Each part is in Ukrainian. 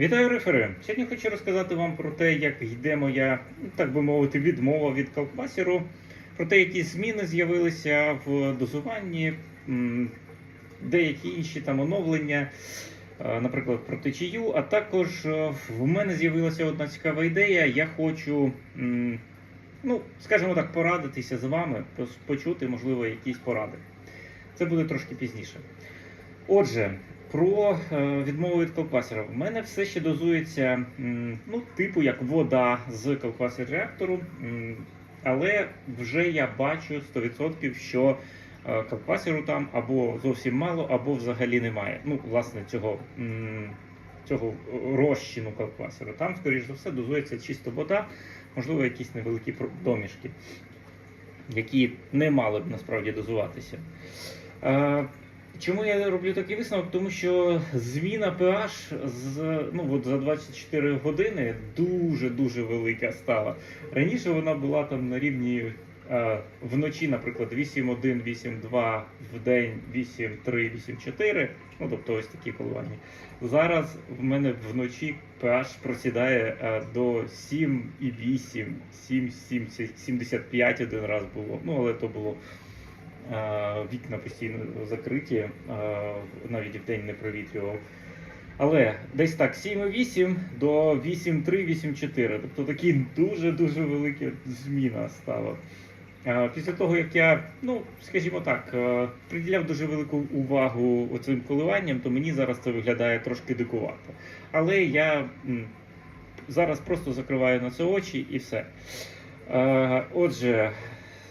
Вітаю рефери! Сьогодні хочу розказати вам про те, як йде моя, так би мовити, відмова від калквасеру, про те, які зміни з'явилися в дозуванні, деякі інші там оновлення, е, наприклад, про течію. А також е, в мене з'явилася одна цікава ідея. Я хочу, ну, скажімо так, порадитися з вами, почути, можливо, якісь поради. Це буде трошки пізніше. Отже, про е, відмову від калквасера. У мене все ще дозується, ну, типу як вода з калквасер реактору, але вже я бачу 100%, що е, калквасеру там або зовсім мало, або взагалі немає. Ну, власне, цього, цього розчину калквасеру. Там, скоріш за все, дозується чисто вода, можливо, якісь невеликі домішки, які не мали б насправді дозуватися. Чому я роблю такий висновок? Тому що зміна pH з, ну, от за 24 години дуже-дуже велика стала. Раніше вона була там на рівні е, вночі, наприклад, 8,1, 8,2, в день 8,3, 8,4, ну тобто ось такі коливання. Зараз в мене вночі pH просідає е, до 7,8, 7, 75 один раз було. Ну, але то було Вікна постійно закриті, е, навіть в день не провітрював. Але десь так, 7,8 до 8,3, 8,4. Тобто такі дуже-дуже велика зміна стала. Е, Після того, як я, ну, скажімо так, е, приділяв дуже велику увагу оцим коливанням, то мені зараз це виглядає трошки дикувато. Але я зараз просто закриваю на це очі і все. Е, Отже,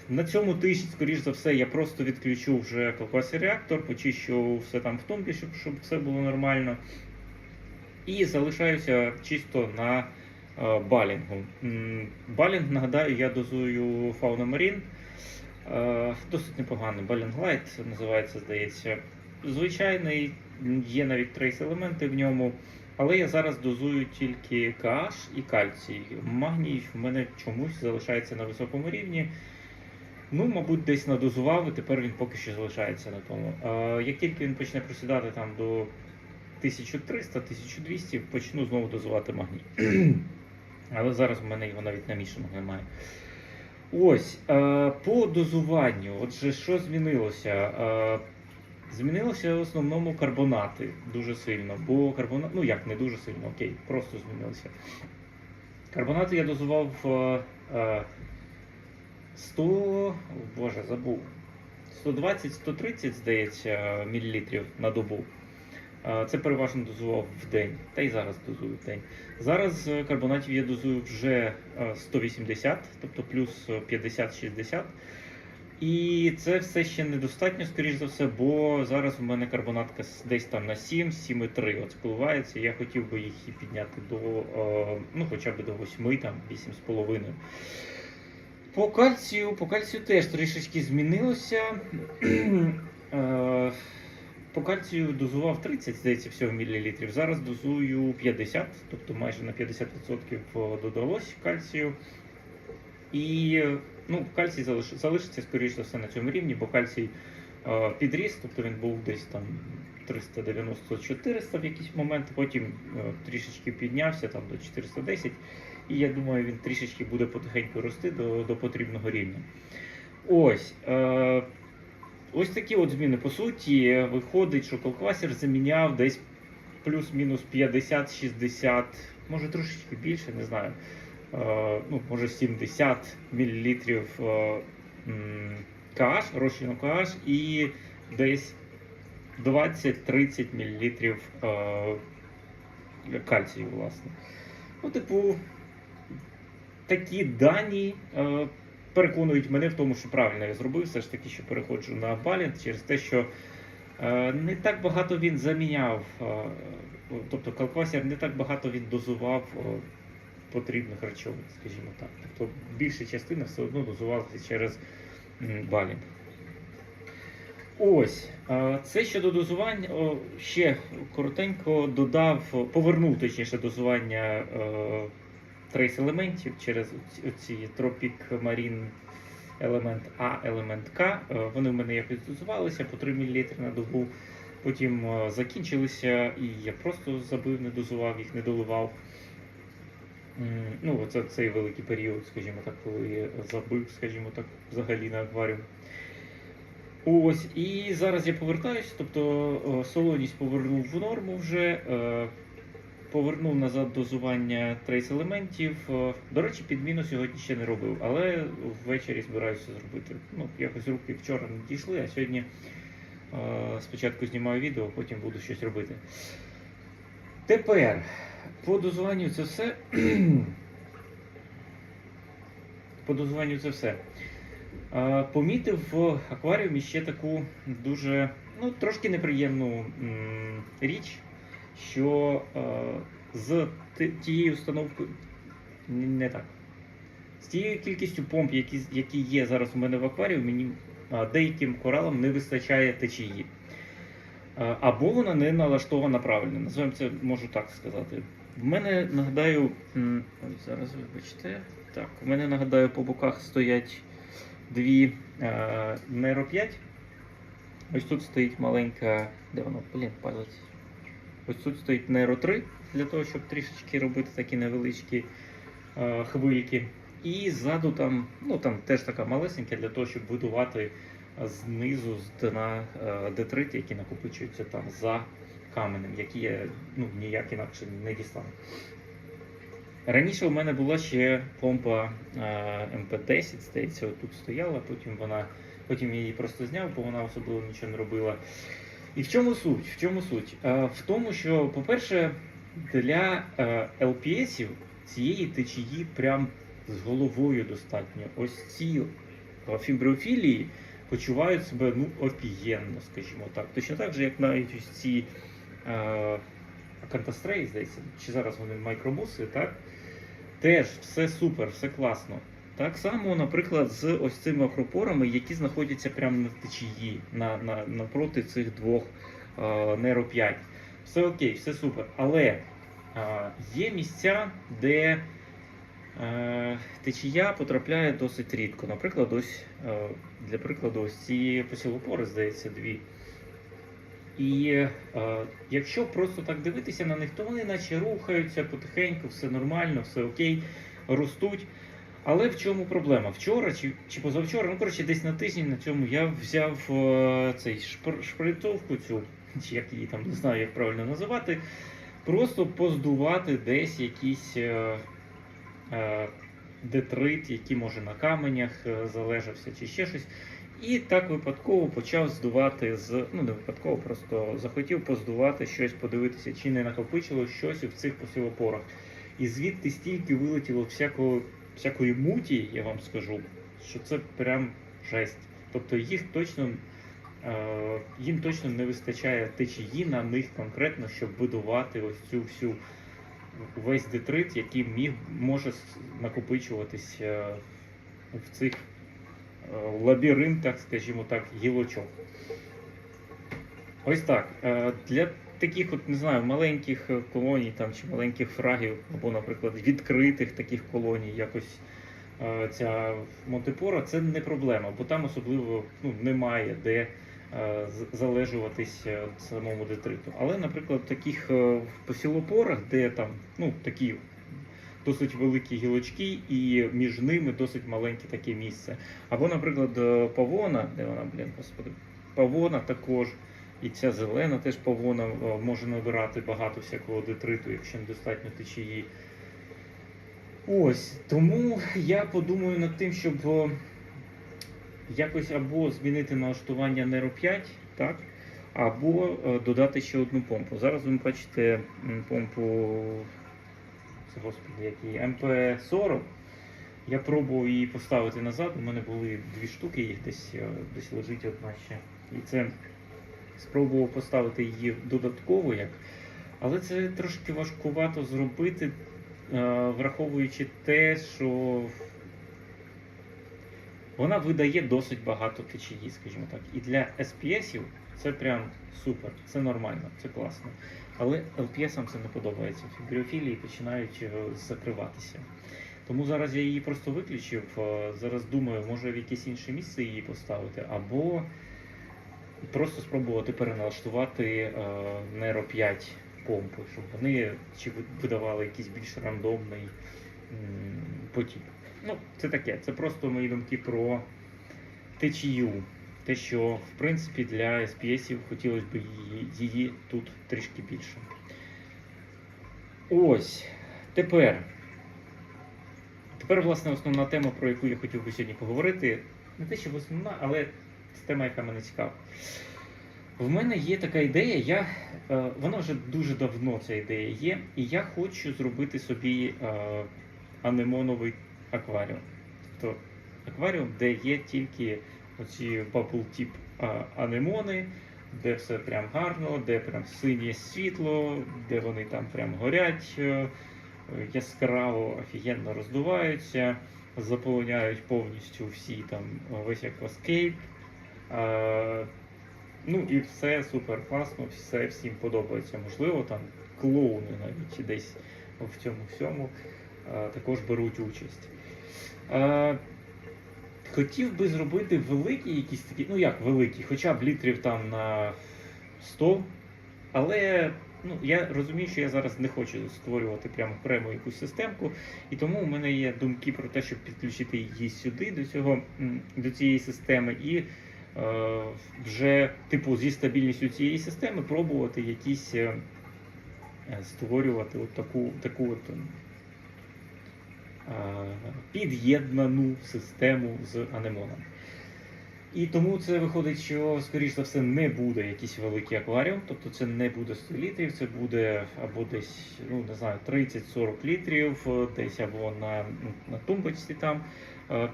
на цьому тижні, скоріш за все, я просто відключу вже колквасний реактор, почищу все там в тумбі, щоб, щоб все було нормально. І залишаюся чисто на е, балінгу. Балінг, нагадаю, я дозую Fauna Marine. Е, досить непоганий. Балінг Light називається, здається. Звичайний, є навіть трейс елементи в ньому. Але я зараз дозую тільки KH і кальцій. Магній в мене чомусь залишається на високому рівні. Ну, мабуть, десь надозував, і тепер він поки що залишається на тому. Е, як тільки він почне просідати там до 1300-1200, почну знову дозувати магній. Але зараз в мене його навіть намішаного немає. Ось, е, по дозуванню, отже, що змінилося? Е, змінилося в основному карбонати дуже сильно, бо карбонат, ну як не дуже сильно, окей, просто змінилися. Карбонати я дозував е, е, 100, боже, забув. 120-130, здається, мілілітрів на добу. Е, Це переважно дозував в день, та й зараз дозую в день. Зараз е, карбонатів я дозую вже е, 180, тобто плюс 50-60. І це все ще недостатньо, скоріш за все, бо зараз у мене карбонатка десь там на 7, 7,3 от спливається. Я хотів би їх підняти до, е, ну, хоча б до 8, там 8,5. По кальцію, по кальцію теж трішечки змінилося. Е, По кальцію дозував 30, здається, всього мілілітрів. Зараз дозую 50, тобто майже на 50% додалось кальцію. І ну, кальцій залиш... залишиться, скоріш за все, на цьому рівні, бо кальцій е, підріс, тобто він був десь там 390-400 в якийсь момент, потім е, трішечки піднявся там до 410. І я думаю, він трішечки буде потихеньку рости до, до потрібного рівня. Ось. Е, ось такі от зміни. По суті, виходить, що колквасер заміняв десь плюс-мінус 50-60, може трошечки більше, не знаю. Е, ну, може 70 мл е, KH, розчину KH і десь 20-30 мл е, кальцію, власне. Ну, типу, такі дані е, переконують мене в тому, що правильно я зробив, все ж таки, що переходжу на балінг через те, що е, не так багато він заміняв, е, тобто калквасер не так багато він дозував е, потрібних речовин, скажімо так. Тобто більша частина все одно дозувалася через м. Ось, е, це щодо дозування. Ще коротенько додав, повернув точніше дозування е, трейс елементів через оці Tropic Marine елемент А, елемент К. Е, Вони в мене якось дозувалися по 3 мл на добу. Потім е, закінчилися, і я просто забив, не дозував їх, не доливав. Ну, це цей великий період, скажімо так, коли я забив, скажімо так, взагалі на акваріум. Ось, і зараз я повертаюсь, тобто е, солоність повернув в норму вже, повернув назад дозування трейс елементів. Е, До речі, підміну сьогодні ще не робив, але ввечері збираюся зробити. Ну, якось руки вчора не дійшли, а сьогодні е, спочатку знімаю відео, потім буду щось робити. Тепер по дозуванню це все. по дозуванню це все. Е, Помітив в акваріумі ще таку дуже, ну, трошки неприємну річ, що е, з тією установкою. Не так. З тією кількістю помп, які, які є зараз у мене в акваріумі, мені деяким коралам не вистачає течії. Е, Або вона не налаштована правильно. Називаємо це, можу так сказати. В мене нагадаю, ой, зараз вибачте. Так, у мене нагадаю, по боках стоять дві е, Nero 5. Ось тут стоїть маленька. Де воно? Блін, палець. Ось тут стоїть Nero 3 для того, щоб трішечки робити такі невеличкі е, хвильки. І ззаду там, ну там теж така малесенька для того, щоб будувати знизу з дна е, детрити, які накопичуються там за каменем, які я ну, ніяк інакше не дістану. Раніше у мене була ще помпа е, МП-10, здається, тут стояла, потім вона, потім я її просто зняв, бо вона особливо нічого не робила. І в чому суть? В чому суть? Е, в тому, що, по-перше, для е, LPS-ів цієї течії прям з головою достатньо. Ось ці е, фіброфілії почувають себе ну, офігенно, скажімо так. Точно так же, як навіть ось ці е, Кантастрей, здається, чи зараз вони майкробуси, так? Теж все супер, все класно. Так само, наприклад, з ось цими акропорами, які знаходяться прямо на течії, на, на, напроти цих двох е, Nero 5. Все окей, все супер. Але е, є місця, де е, течія потрапляє досить рідко. Наприклад, ось е, для прикладу, ось ці посілопори, здається, дві. І е, якщо просто так дивитися на них, то вони наче рухаються потихеньку, все нормально, все окей, ростуть. Але в чому проблема? Вчора чи, чи позавчора, ну коротше, десь на тиждень на цьому я взяв е, цей шпр, шприцовку цю, чи як її там не знаю, як правильно називати, просто поздувати десь якийсь е, е, детрит, який може на каменях е, залежався, чи ще щось. І так випадково почав здувати з. Ну, не випадково, просто захотів поздувати щось, подивитися, чи не накопичило щось в цих посілопорах. І звідти стільки вилетіло всякого, всякої муті, я вам скажу, що це прям жесть. Тобто їх точно. е, Їм точно не вистачає течії на них конкретно, щоб будувати ось цю всю весь детрит, який міг може накопичуватись е, в цих е, лабіринтах, скажімо так, гілочок. Ось так. Е, Для таких, от, не знаю, маленьких е, колоній там, чи маленьких фрагів, або, наприклад, відкритих таких колоній, якось е, ця Монтепора, це не проблема, бо там особливо ну, немає де залежуватись самому детриту. Але, наприклад, в таких посілопорах, де там ну, такі досить великі гілочки, і між ними досить маленьке таке місце. Або, наприклад, павона, де вона, блін, господи, павона також. І ця зелена теж павона е, може набирати багато всякого детриту, якщо недостатньо течії. Ось, тому я подумаю над тим, щоб е, якось або змінити налаштування Nero 5, так, або е, додати ще одну помпу. Зараз ви бачите помпу це, господи, який МП-40. Я пробував її поставити назад. У мене були дві штуки, їх десь, десь лежить одна ще. І це спробував поставити її додатково як. Але це трошки важкувато зробити, е, враховуючи те, що вона видає досить багато течії, скажімо так. І для SPS-ів це прям супер, це нормально, це класно. Але LPS-ам це не подобається. Фібріофілії починають е, закриватися. Тому зараз я її просто виключив. е, Зараз думаю, може в якесь інше місце її поставити, або просто спробувати переналаштувати е, Nero 5 помпи, щоб вони чи видавали якийсь більш рандомний потік. Ну, це таке. Це просто мої думки про течію. Те, що в принципі для SPS хотілося б її, її тут трішки більше. Ось. Тепер. Тепер, власне, основна тема, про яку я хотів би сьогодні поговорити. Не те, що основна, але це тема, яка мене цікава. В мене є така ідея, я, е, вона вже дуже давно ця ідея є, і я хочу зробити собі е, анемоновий акваріум. Тобто акваріум, де є тільки оці bubble tip е, анемони, де все прям гарно, де прям синє світло, де вони там прям горять е, яскраво, офігенно роздуваються, заполоняють повністю всі там весь акваскейп. Ну і все супер класно, все всім подобається. Можливо, там клоуни навіть десь в цьому всьому також беруть участь. Хотів би зробити великі якісь такі, ну як великі, хоча б літрів там на 100, але ну, я розумію, що я зараз не хочу створювати прямо окрему якусь системку, і тому у мене є думки про те, щоб підключити її сюди, до, цього, до цієї системи, і вже типу зі стабільністю цієї системи пробувати якісь е, е, створювати от таку, таку от, е, під'єднану систему з анемоном. І тому це виходить, що, скоріш за все, не буде якийсь великий акваріум, тобто це не буде 100 літрів, це буде або десь, ну не знаю, 30-40 літрів, е, десь або на, на тумбочці там, е,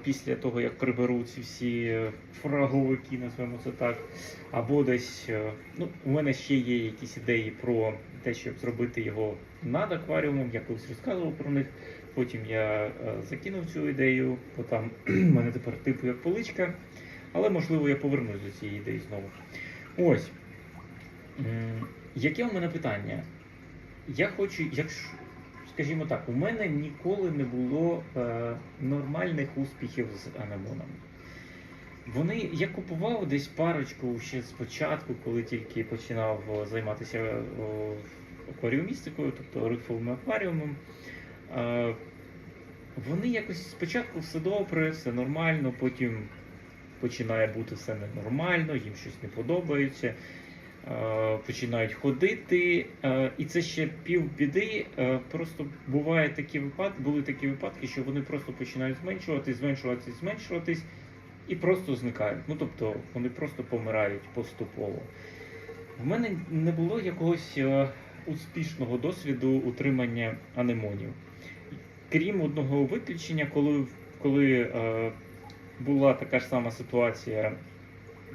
після того, як приберуть всі е, фраговики, назвемо це так. Або десь, е, ну, у мене ще є якісь ідеї про те, щоб зробити його над акваріумом, я колись розказував про них. Потім я е, закинув цю ідею, бо там в мене тепер типу як поличка. Але можливо я повернусь до цієї ідеї знову. Ось. Яке у мене питання? Я хочу, якщо, скажімо так, у мене ніколи не було е, нормальних успіхів з анемонами. Вони, я купував десь парочку ще спочатку, коли тільки починав е, займатися е, акваріумістикою, тобто рифовим акваріумом. Е, вони якось спочатку все добре, все нормально, потім починає бути все ненормально, їм щось не подобається, починають ходити. е, І це ще півбіди. е, Просто буває такі випадки, були такі випадки, що вони просто починають зменшуватись, зменшуватись, зменшуватись і просто зникають. Ну тобто вони просто помирають поступово. В мене не було якогось е, успішного досвіду утримання анемонів. Крім одного виключення, коли, коли е, була така ж сама ситуація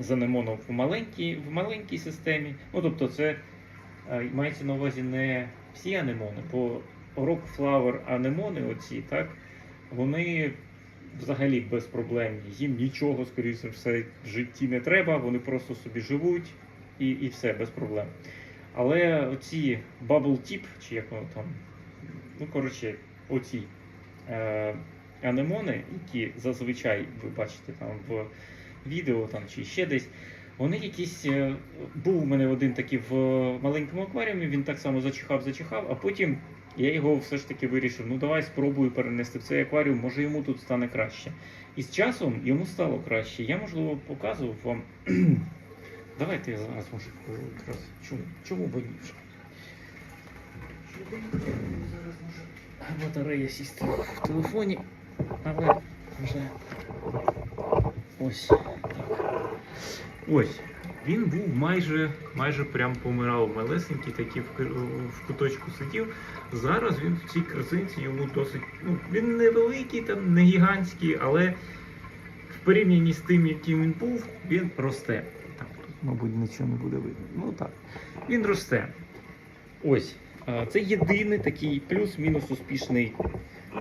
з анемоном в маленькій, в маленькій системі. Ну, тобто, це е, мається на увазі не всі анемони, бо Rockflower анемони, оці, так, вони взагалі безпроблемні. Їм нічого, скоріше за все, в житті не треба, вони просто собі живуть і, і все, без проблем. Але оці Bubble Tip, чи як воно там, ну коротше, оці е, анемони, які зазвичай ви бачите там в відео там, чи ще десь, вони якісь. е, Був у мене один такий в маленькому акваріумі, він так само зачихав, зачихав, а потім я його все ж таки вирішив, ну давай спробую перенести в цей акваріум, може йому тут стане краще. І з часом йому стало краще. Я, можливо, показував вам. Давайте я зараз можу якраз. Чому? Чому б ні? Батарея сісти в телефоні, але вже ось так. Ось. Він був майже, майже прям помирав малесенький, такий в, в куточку сидів. Зараз він в цій красинці йому досить. Ну, він невеликий, там, не гігантський, але в порівнянні з тим, яким він був, він росте. Так, мабуть, нічого не буде видно. Ну так. Він росте. Ось. Це єдиний такий плюс-мінус успішний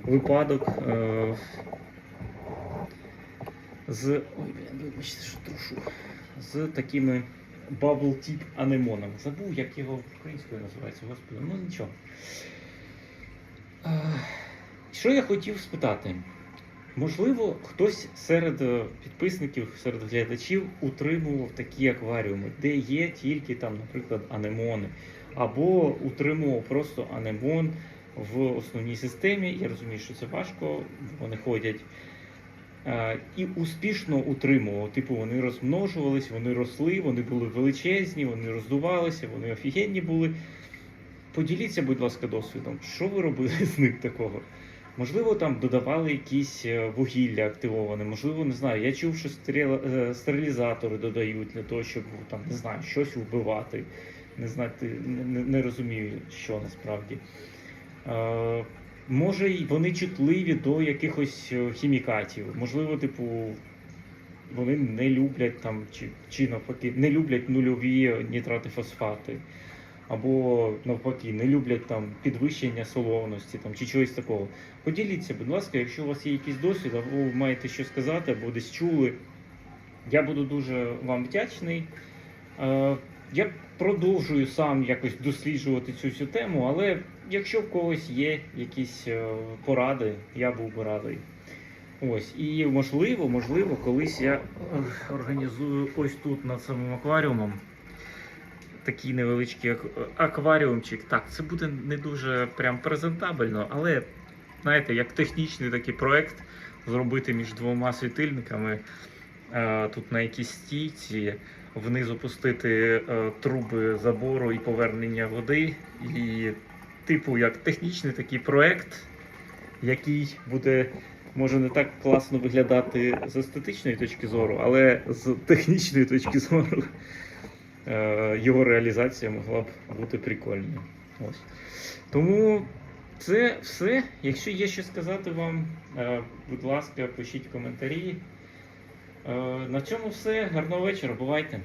випадок е, з. Ой, блін, вибачте, що трушу. З такими bubble tip анемонами. Забув, як його українською називається, господи, ну нічого. Е, Що я хотів спитати? Можливо, хтось серед е, підписників, серед глядачів утримував такі акваріуми, де є тільки там, наприклад, анемони, або утримував просто анемон в основній системі. Я розумію, що це важко, вони ходять. Е, І успішно утримував. Типу, вони розмножувались, вони росли, вони були величезні, вони роздувалися, вони офігенні були. Поділіться, будь ласка, досвідом, що ви робили з ним такого? Можливо, там додавали якісь е, вугілля активоване, можливо, не знаю. Я чув, що е, стерилізатори додають для того, щоб там не знаю, щось вбивати. Не знаю, ти- не, не- не розумію, що насправді. Може, вони чутливі до якихось е, хімікатів. Можливо, типу, вони не люблять там, чи, чи навпаки, не люблять нульові нітрати фосфати. Або навпаки, не люблять там підвищення солоності там, чи чогось такого. Поділіться, будь ласка, якщо у вас є якийсь досвід, або ви маєте що сказати, або десь чули. Я буду дуже вам вдячний. Е, Я продовжую сам якось досліджувати цю всю тему, але якщо в когось є якісь е, поради, я був би радий. Ось, і можливо, можливо, колись я е, організую ось тут над самим акваріумом такий невеличкий акваріумчик. Так, це буде не дуже прям презентабельно, але знаєте, як технічний такий проект зробити між двома світильниками. е, Тут на якійсь стійці вниз опустити труби забору і повернення води. І, типу, як технічний такий проект, який буде може не так класно виглядати з естетичної точки зору, але з технічної точки зору е, його реалізація могла б бути прикольною. Ось. Тому це все. Якщо є що сказати вам, е, будь ласка, пишіть коментарі. Е, На цьому все. Гарного вечора. Бувайте.